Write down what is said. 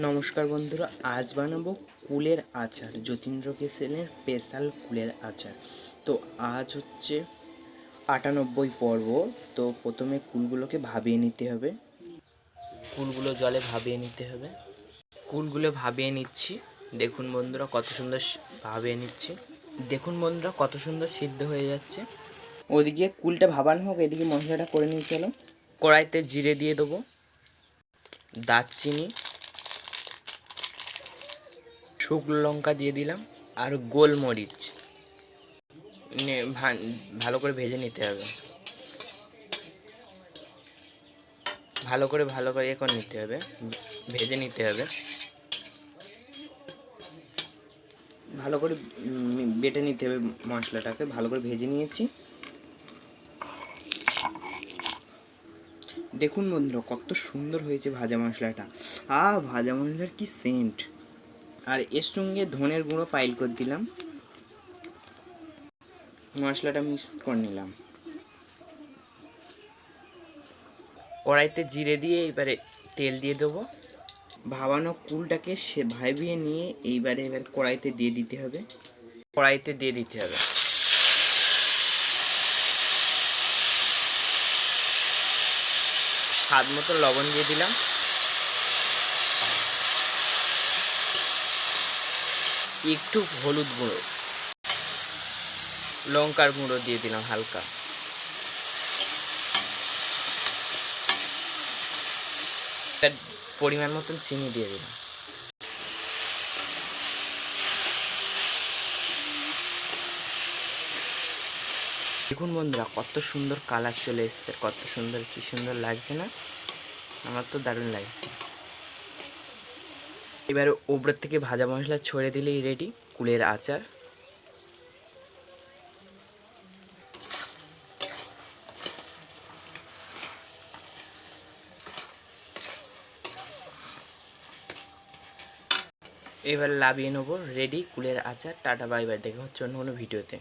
নমস্কার বন্ধুরা, আজ বানাবো কুলের আচার, যতীন্দ্র কিসেনের স্পেশাল কুলের আচার। তো আজ হচ্ছে আটানব্বই পর্ব, তো প্রথমে কুলগুলোকে ভাবিয়ে নিতে হবে। কুলগুলো জলে ভাবিয়ে নিতে হবে। কুলগুলো ভাবিয়ে নিচ্ছি। দেখুন বন্ধুরা, কত সুন্দর ভাবিয়ে নিচ্ছি। দেখুন বন্ধুরা, কত সুন্দর সিদ্ধ হয়ে যাচ্ছে। ওদিকে কুলটা ভাবানো হোক, এদিকে মশলাটা করে নিয়ে চলো। কড়াইতে জিরে দিয়ে দেবো। দারচিনি। শুকনো লঙ্কা দিয়ে দিলাম আর গোলমরিচ। ভালো করে ভেজে নিতে হবে। ভালো করে ভালো করে এ করে নিতে হবে। ভেজে নিতে হবে। ভালো করে বেটে নিতে হবে মশলাটাকে। ভালো করে ভেজে নিয়েছি। দেখুন বন্ধুরা, কত সুন্দর হয়েছে ভাজা মশলাটা। আ ভাজা মশলার কি সেন্ট আর এর সঙ্গে ধনের গুঁড়ো পাইল করে দিলাম। মশলাটা মিক্স করে নিলাম। কড়াইতে জিরে দিয়ে এবারে তেল দিয়ে দেবো। ভাবানো কুলটাকে সে ভাবিয়ে নিয়ে এইবারে এবার কড়াইতে দিয়ে দিতে হবে। কড়াইতে দিয়ে দিতে হবে। স্বাদ মতো লবণ দিয়ে দিলাম। একটু হলুদ গুঁড়ো। লঙ্কার গুঁড়ো দিয়ে দিলাম হালকা। পরিমাণ মতন চিনি দিয়ে দিলাম। দেখুন বন্ধুরা, কত সুন্দর কালার চলে এসছে, কত সুন্দর, কি সুন্দর লাগছে না? আমার তো দারুণ লাগছে। এবার ওপর থেকে ভাজা মশলা ছড়ে দিলেই রেডি কুলের আচার। এবার লাভিয়ে নেব রেডি কুলের আচার। টাটা বাই বাই দেখা হচ্ছে অন্য কোনো ভিডিওতে।